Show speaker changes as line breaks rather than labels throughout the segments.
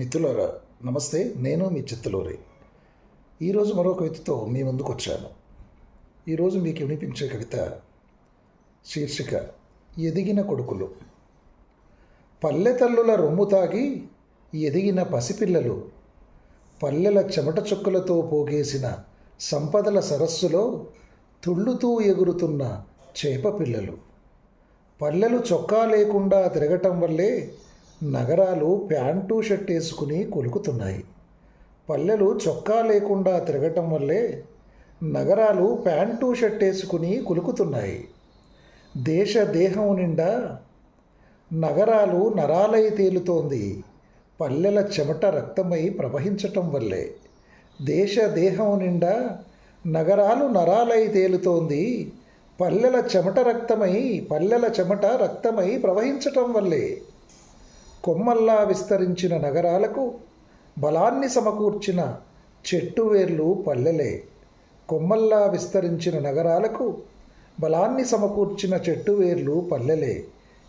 మిత్రులారా నమస్తే. నేను మీ చిత్తలూరి. ఈరోజు మరో కవితతో మీ ముందుకు వచ్చాను. ఈరోజు మీకు వినిపించే కవిత శీర్షిక ఎదిగిన కొడుకులు పల్లె తల్లుల రొమ్ము తాగి ఎదిగిన పసిపిల్లలు పల్లెల చెమట చుక్కలతో పోగేసిన సంపదల సరస్సులో తుళ్ళుతూ ఎగురుతున్న చేప పిల్లలు. పల్లెలు చొక్కా లేకుండా తిరగటం వల్లే నగరాలు ప్యాంటు షర్ట్ వేసుకుని కొలుకుతున్నాయి. పల్లెలు చొక్కా లేకుండా తిరగటం వల్లే నగరాలు ప్యాంటు షర్ట్ వేసుకుని కులుకుతున్నాయి. దేశ దేహం నిండా నగరాలు నరాలై తేలుతోంది. పల్లెల చెమట రక్తమై ప్రవహించటం వల్లే దేశ దేహం నిండా నగరాలు నరాలై తేలుతోంది. పల్లెల చెమట రక్తమై పల్లెల చెమట రక్తమై ప్రవహించటం వల్లే కొమ్మల్లా విస్తరించిన నగరాలకు బలాన్ని సమకూర్చిన చెట్టు వేర్లు పల్లెలే. కొమ్మల్లా విస్తరించిన నగరాలకు బలాన్ని సమకూర్చిన చెట్టు వేర్లు పల్లెలే.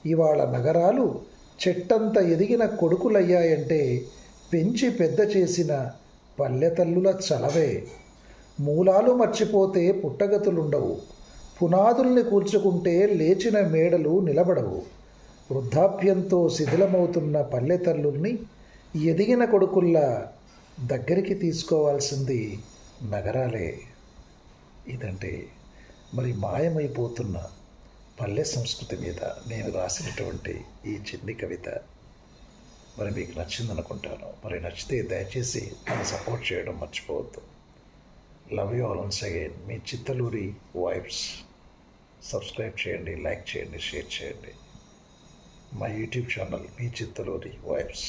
ఇవాళ నగరాలు చెట్టంత ఎదిగిన కొడుకులయ్యాయంటే పెంచి పెద్ద చేసిన పల్లెతల్లుల చలవే. మూలాలు మర్చిపోతే పుట్టగతులుండవు. పునాదుల్ని కూర్చుకుంటే లేచిన మేడలు నిలబడవు. వృద్ధాప్యంతో శిథిలమవుతున్న పల్లెతల్లుల్ని ఎదిగిన కొడుకుల్లా దగ్గరికి తీసుకోవాల్సింది నగరాలే. ఇదంటే మరి మాయమైపోతున్న పల్లె సంస్కృతి మీద నేను రాసినటువంటి ఈ చిన్ని కవిత. మరి మీకు నచ్చిందనుకుంటాను. మరి నచ్చితే దయచేసి నన్ను సపోర్ట్ చేయడం మర్చిపోవద్దు. Love you all once again. Me Chittaluri vibes. Subscribe చేయండి లైక్ చేయండి షేర్ చేయండి. మా యూట్యూబ్ ఛానల్ మీ చిత్తలూరి వైబ్స్